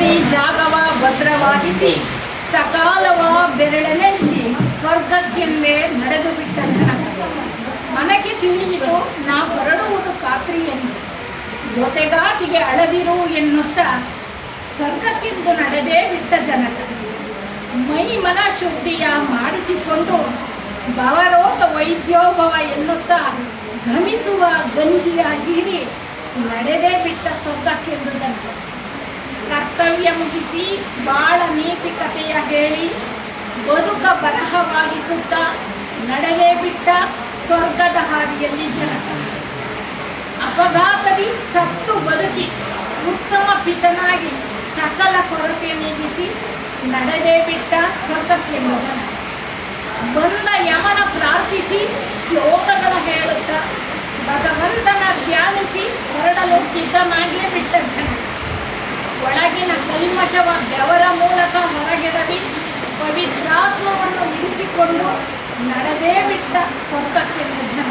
ನಿಗದಿ ಜಾಗವ ಭದ್ರವಾಗಿಸಿ, ಸಕಾಲವ ಬೆರಳೆನೆಸಿ ಸ್ವರ್ಗಕ್ಕೆಂದೇ ನಡೆದು ಬಿಟ್ಟ ಜನ ನನಗೆ ತಿಳಿಯಿತು, ನಾ ಹೊರಡುವುದು ಖಾತ್ರಿ ಎಂದು. ಜೊತೆಗಾಟಿಗೆ ಅಳದಿರು ಎನ್ನುತ್ತಾ ಸ್ವರ್ಗಕ್ಕೆಂದು ನಡೆದೇ ಬಿಟ್ಟ ಜನಕ. ಮೈ ಮನ ಶುದ್ಧಿಯ ಮಾಡಿಸಿಕೊಂಡು, ಭವರೋಗ ವೈದ್ಯೋಭವ ಎನ್ನುತ್ತಾ ಘಮಿಸುವ ಗಂಜಿಯ ಹೀರಿ ನಡೆದೇ ಬಿಟ್ಟ ಜನಕ ಕರ್ತವ್ಯ ಮುಗಿಸಿ ಬಾಳ ನೀತಿ ಕಥೆಯ ಹೇಳಿ ಬದುಕ ಬರಹವಾಗಿಸುತ್ತ ನಡೆದೇ ಬಿಟ್ಟ ಸ್ವರ್ಗದ ಹಾದಿಯಲ್ಲಿ ಜನಕ ಅಪಘಾತದಿ ಸತ್ತು ಬದುಕಿ ಉತ್ತಮ ಪಿತನಾಗಿ ಸಕಲ ಕೊರತೆ ನೀಗಿಸಿ ನಡೆದೇ ಬಿಟ್ಟ ಸ್ವರ್ಗಕ್ಕೆಂದು ಜನ ಬಂದ ಯಮನ ಪ್ರಾರ್ಥಿಸಿ ಶ್ಲೋಕಗಳ ಹೇಳುತ್ತ, ಭಗವಂತನ ಧ್ಯಾನಿಸಿ ಹೊರಡಲು ಸಿದ್ಧನಾಗಿಯೇ ಬಿಟ್ಟ ಜನ. ಒಳಗಿನ ಕಲ್ಮಶವ ಬೆವರ ಮೂಲಕ ಹೊರಗೆಡವಿ ಪವಿತ್ರಾತ್ಮವನ್ನು ಇರಿಸಿಕೊಂಡು ನಡೆದೇ ಬಿಟ್ಟ ಸ್ವರ್ಗಕ್ಕೆ ಜನ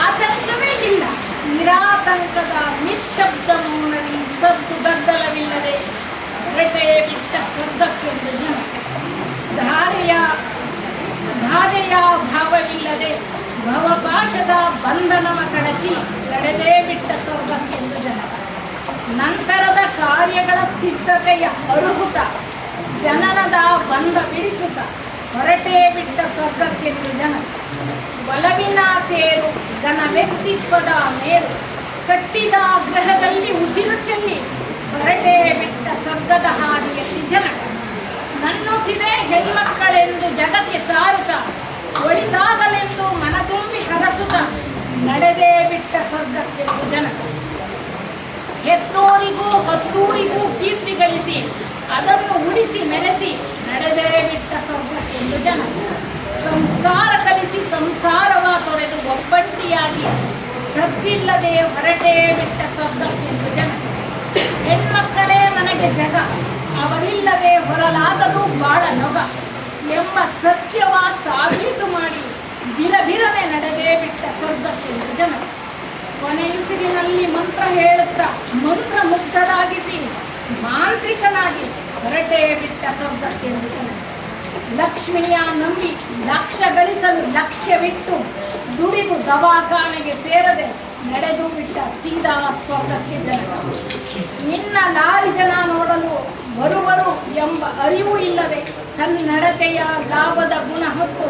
ಆತಂಕವೇ ಇಲ್ಲ. ನಿರಾತಂಕದ ನಿಶಬ್ದ ಮೌನದಿ ಸದ್ದು ಗದ್ದಲವಿಲ್ಲದೆ ಹೊರಟೇ ಬಿಟ್ಟ ಸ್ವರ್ಗಕ್ಕೆ ಜನ ಧಾರೆಯ ಧಾರೆಯ ಭಾವವಿಲ್ಲದೆ ಭವಪಾಶದ ಬಂಧನವ ಕಳಚಿ ನಡೆದೇ ಬಿಟ್ಟ ಸ್ವರ್ಗಕ್ಕೆಂದು ಜನ ನಂತರದ ಕಾರ್ಯಗಳ ಸಿದ್ಧತೆಯ ಅರುಹುತ, ಜನನದ ಬಂಧ ಬಿಡಿಸುತ್ತ ಹೊರಟೇ ಬಿಟ್ಟ ಸ್ವರ್ಗಕ್ಕೆ ಜನ ಒಲವಿನ ತೇರು, ಘನ ವ್ಯಕ್ತಿತ್ವದ ಮೇಲು ಕಟ್ಟಿದ ಗ್ರಹದಲ್ಲಿ ಉಸಿರು ಚೆಲ್ಲಿ, ಹೊರಟೇ ಬಿಟ್ಟ ಸ್ವರ್ಗದ ಹಾದಿಯಲ್ಲಿ ಜನ ನನ್ನೊಸಿದೆ ಹೆಣ್ಮಕ್ಕಳೆಂದು ಜಗಕ್ಕೆ ಸಾರುತ್ತ ಒಳಿತಾಗಲೆಂದು ಮನತುಂಬಿ ಹರಸುತ್ತ ನಡೆದೇ ಬಿಟ್ಟ ಸ್ವರ್ಗಕ್ಕೆ ಜನಕ ಹೆತ್ತೋರಿಗೂ ಹತ್ತೂರಿಗೂ ಕೀರ್ತಿ ಗಳಿಸಿ, ಅದನ್ನು ಉಳಿಸಿ ಮೆರೆಸಿ ನಡೆದೇ ಬಿಟ್ಟ ಸ್ವರ್ಗಕ್ಕೆಂದು ಜನ. ಸಂಸ್ಕಾರ ಕಲಿಸಿ ಸಂಸಾರವ ತೊರೆದು ಒಬ್ಬಟ್ಟಿಯಾಗಿ ಸದ್ದಿಲ್ಲದೆ ಹೊರಟೇ ಬಿಟ್ಟ ಸ್ವರ್ಗಕ್ಕೆಂದು ಜನ. ಹೆಣ್ಮಕ್ಕಳೇ ನನಗೆ ಜಗ, ಅವರಿಲ್ಲದೆ ಹೊರಲಾಗದು ಬಾಳ ನೊಗ. ಎಂಬ ಸತ್ಯವ ಸಾಬೀತು ಮಾಡಿ ಬಿರಬಿರನೆ ನಡೆದೇ ಬಿಟ್ಟ ಸ್ವರ್ಗಕ್ಕೆಂದು ಜನ ಕೊನೆಯುಸಿರಿನಲ್ಲಿ ಮಂತ್ರ ಹೇಳುತ್ತಾ, ಮಂತ್ರ ಮುಗ್ಧರಾಗಿಸಿ ಮಾಂತ್ರಿಕನಾಗಿ ಹೊರಟೇ ಬಿಟ್ಟ ಸ್ವರ್ಗಕ್ಕೆಂದು ಜನ ಲಕ್ಷ್ಮಿಯ ನಂಬಿ ಲಕ್ಷ್ಯ ಗಳಿಸಲು ಲಕ್ಷ್ಯವಿಟ್ಟು ದುಡಿದು ದವಾಖಾನೆಗೆ ಸೇರದೆ ನಡೆದು ಬಿಟ್ಟ ಸೀದಾ ಸ್ವರ್ಗಕ್ಕೆ ಜನ ನಿನ್ನ ಲಾರಿ ಜನ ನೋಡಲು ಬರುವರು ಎಂಬ ಅರಿವು ಇಲ್ಲದೆ ಸನ್ನಡತೆಯ ಲಾಭದ ಗುಣ ಹೊತ್ತು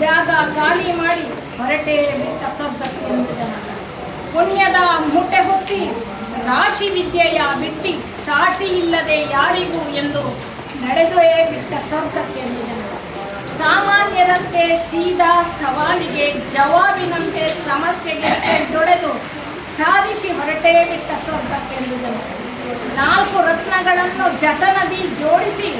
ಜಾಗ ಖಾಲಿ ಮಾಡಿ ಹೊರಟೇ ಬಿಟ್ಟ ಸ್ವರ್ಗಕ್ಕೆ ಜನ ಪುಣ್ಯದ ಮುಟ್ಟೆ ಹೊತ್ತಿ, ರಾಶಿ ವಿದ್ಯೆಯ ಬಿಟ್ಟಿ ಸಾಟಿ ಇಲ್ಲದೆ ಯಾರಿಗೂ ಎಂದು ನಡೆದೇ ಬಿಟ್ಟ ಸ್ವರ್ಗಕ್ಕೆ ಸಾಮಾನ್ಯರಂತೆ ಸೀದಾ ಸವಾಲಿಗೆ, ಜವಾಬಿನಂತೆ ಸಮಸ್ಯೆಗೆ ತೊಡೆದು ಸಾಧಿಸಿ ಹೊರಟೇ ಬಿಟ್ಟ ಸ್ವರ್ಗಕ್ಕೆ ನಾಲ್ಕು ರತ್ನಗಳನ್ನು ಜತನದಿ ಜೋಡಿಸಿ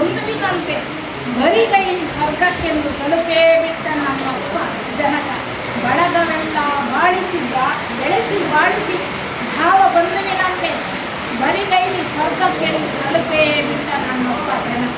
ಒಂದು ಬರಿ ಕೈಯಲ್ಲಿ ಸ್ವರ್ಗಕ್ಕೆಂದು ತಲುಪೇ ಬಿಟ್ಟ ನಮ್ಮ ಜನಕ. ಬಳಗವೆಲ್ಲ ಬಾಳಿಸಿ ಬೆಳೆಸಿ ಬಾಳಿಸಿ ಭಾವ ಬಂದು ವಿನಂತೆ ಬರಿ ಕೈಲಿ ಸ್ವರ್ಗಕ್ಕೆಂದು ತಲುಪೇ ಬಿಟ್ಟ ನಮ್ಮಪ್ಪ ಜನಕ.